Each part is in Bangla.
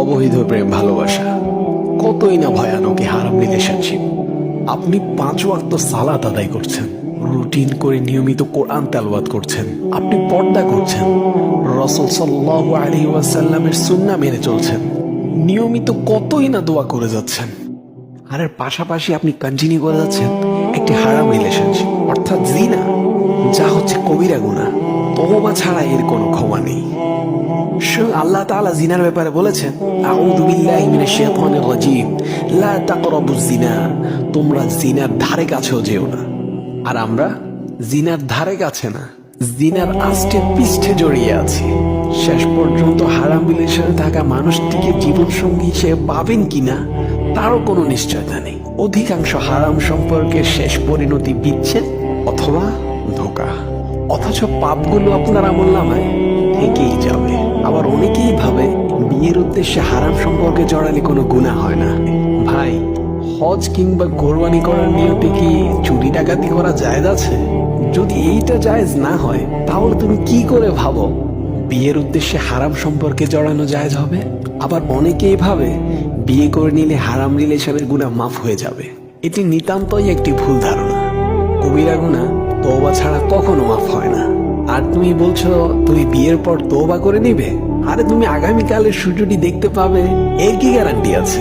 অবহিত প্রেম ভালোবাসা। কতই না ভয়ানক হারাম রিলেশনশিপ আপনি পাঁচ ওয়াক্ত সালাত আদায় করছেন, রুটিন করে নিয়মিত কোরআন তেলবাদ করছেন, আপনি পর্দা করছেন, রসল সাল্লাহ আলী ওয়াসাল্লামের সুন্না মেনে চলছেন, নিয়মিত কতই না দোয়া করে যাচ্ছেন। আর পাশাপাশি আপনি কন্টিনিউ করে যাচ্ছেন একটি হারাম রিলেশনশিপ অর্থাৎ জিনা। গুণা তহবা ছাড়া এর কোনো ক্ষমা নেই। স্বয়ং আল্লাহ জিনার ব্যাপারে বলেছেন লা জিনা তোমরা জিনার ধারে কাছেও যেও না। আর আমরা জিনার ধারে কাছে না জিনার আষ্টে পৃষ্ঠে জড়িয়ে আছি। শেষ পর্যন্ত হারাম রিলেশনে থাকা মানুষটিকে জীবন সঙ্গী হিসেবে পাবেন কিনা, তারও কোনো নিশ্চয়তা নেই। অধিকাংশ হারাম সম্পর্কে শেষ পরিণতি বিচ্ছেদ অথবা ধোকা। অথচ পাপগুলো আপনার আমল নামায় থেকেই যাবে। আবার অনেকেই ভাবে বিয়ের উদ্দেশ্যে হারাম সম্পর্কে জড়ালে কোনো গুণা হয় না। ভাই, হজ কিংবা কোরবানি করার নিয়তে কি চুরি ডাকাতি করা জায়েজ আছে? যদি এইটা জায়েজ না হয়, তাহলে তুমি কি করে ভাবো? বিয়ের উদ্দেশ্যে হারাম সম্পর্কে জড়ানো জায়েজ হবে? আবার অনেকেই ভাবে বিয়ে করে নিলে হারাম রিলেশনের গুণা মাফ হয়ে যাবে। এটি নিতান্তই একটি ভুল ধারণা। কবিরা গুণা তওবা ছাড়া কখনো মাফ হয় না। আর তুমি বলছো, তুমি বিয়ের পর তোবা করে নিবে? আরে তুমি আগামীকালের সূর্যটি দেখতে পাবে, এর কি গ্যারান্টি আছে?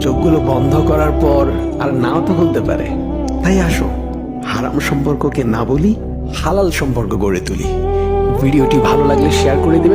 চোখগুলো বন্ধ করার পর আর নাও তো খুলতে পারে। তাই আসো, হারাম সম্পর্ককে না বলি, হালাল সম্পর্ক গড়ে তুলি। ভিডিওটি ভালো লাগলে শেয়ার করে দিবে